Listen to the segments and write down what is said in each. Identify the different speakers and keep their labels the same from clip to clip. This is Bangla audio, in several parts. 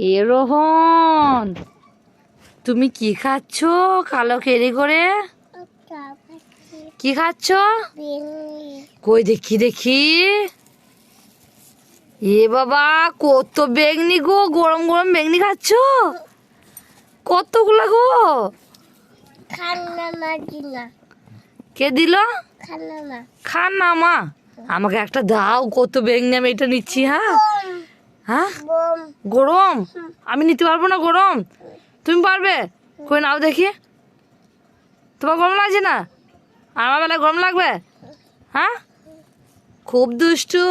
Speaker 1: এ রোহন তুমি কি খাচ্ছ কালো কেরি করে? কি খাচ্ছ? কই দেখি দেখি। এ বাবা কত বেগনি গো গরম গরম বেগনি খাচ্ছ? কতগুলা গো? কে দিল? খান না মা। আমাকে একটা দাও কত বেগনি আমি এটা নিচ্ছি হ্যাঁ? হ্যাঁ? গরম। আমি নিতে পারব না গরম? তুমি পারবে? কই নাও দেখি। তোমার গরম লাগছে না? আমার বেলা গরম লাগবে? হ্যাঁ? খুব দুষ্টু।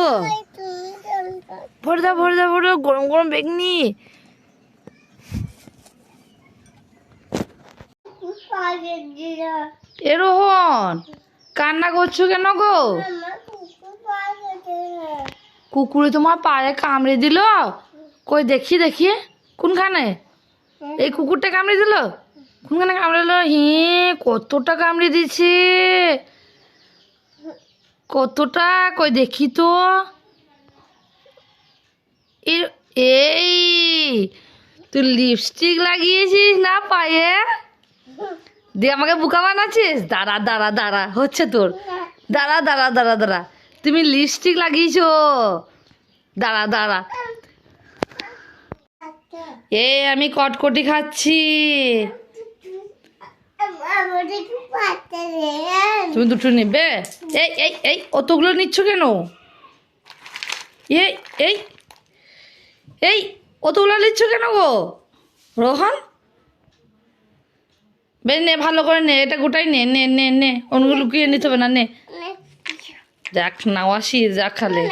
Speaker 1: ভরে দাও ভরে দাও ভরে গরম গরম বেগনি। এ রোহন কান্না করছ কেন গো? কুকুরে তোমার পায়ে কামড়ে দিল? কই, দেখি দেখি। কোনখানে? এই কুকুরটা কামড়ে দিল? কোনখানে কামড়ে দিল? হি, কতটা কামড়ে দিছে কতটা? কই, দেখি তো। এই, তুই লিপস্টিক লাগিয়েছিস না পায়ে? দিয়ে আমাকে বোকা বানাচ্ছিস? দাঁড়া দাঁড়া দাঁড়া, হচ্ছে তোর। দাঁড়া দাঁড়া দাঁড়া দাঁড়া। তুমি লিপস্টিক লাগিয়েছো। দাঁড়া দাঁড়া। এ, আমি কটকটি খাচ্ছি। তুমি দুটো নিবে? এই এই এই, অতগুলো নিচ্ছ কেন? এই এই এই, অতগুলো নিচ্ছ কেন গো? রোহন? বে, নে, ভালো করে নে, এটা গোটাই নে নে নে নে। অন্যগুলো লুকিয়ে নিতে হবে না, নে। যাক নাও আসি যা খালে।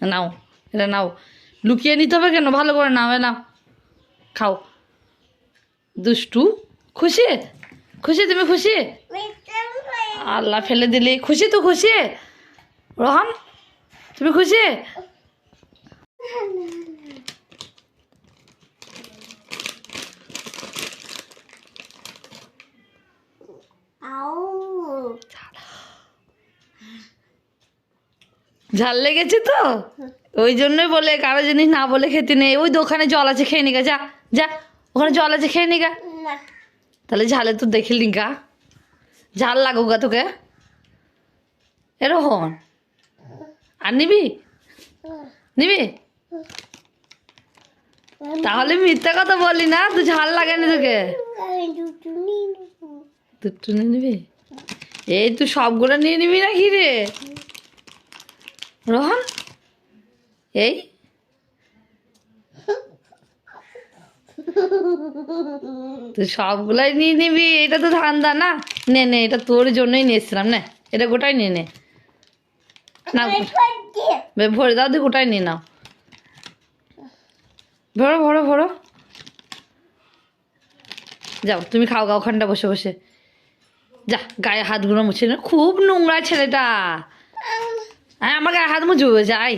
Speaker 1: নাও এটা নাও। লুকিয়ে নিতে হবে কেন? ভালো করে নাও এ নাও। খাও। দুষ্টু খুশি? খুশি তুমি খুশি? আল্লাহ ফেলে দিলি। খুশি তো খুশি? রোহন তুমি খুশি? ঝাল লেগেছে তো? ওই জন্যই বলে কারও জিনিস না বলে খেতে নেই। ওই দোকানে জল আছে খেয়ে নিগা যা যা ওখানে জল আছে খেয়ে নিগা। তাহলে ঝালে তো দেখিলি গা। ঝাল লাগুক গা তোকে। এরকম আর নিবি? নিবি? তাহলে মিথ্যা কথা বলি না তুই ঝাল লাগেনি তোকে। দুটো নিয়ে নিবি? এই তুই সবগুলো নিয়ে নিবি নাকি রে? রোহন? এই? তুই সবগুলাই নিয়ে নিবি এটা তো ধান্দা না? নে নে এটা তোর জন্যই নিয়েছিলাম না এটা গোটাই নিয়ে নে। না ভরে দাও দিয়ে গোটাই নিয়ে নাও। ভরো ভরো ভরো। যাও তুমি খাও গা ওখানটা বসে বসে। যা গায়ে হাত হাতগুলো মুছে না। খুব নোংরা ছেলেটা। হ্যাঁ আমার গায়ে হাত মুছবো যাই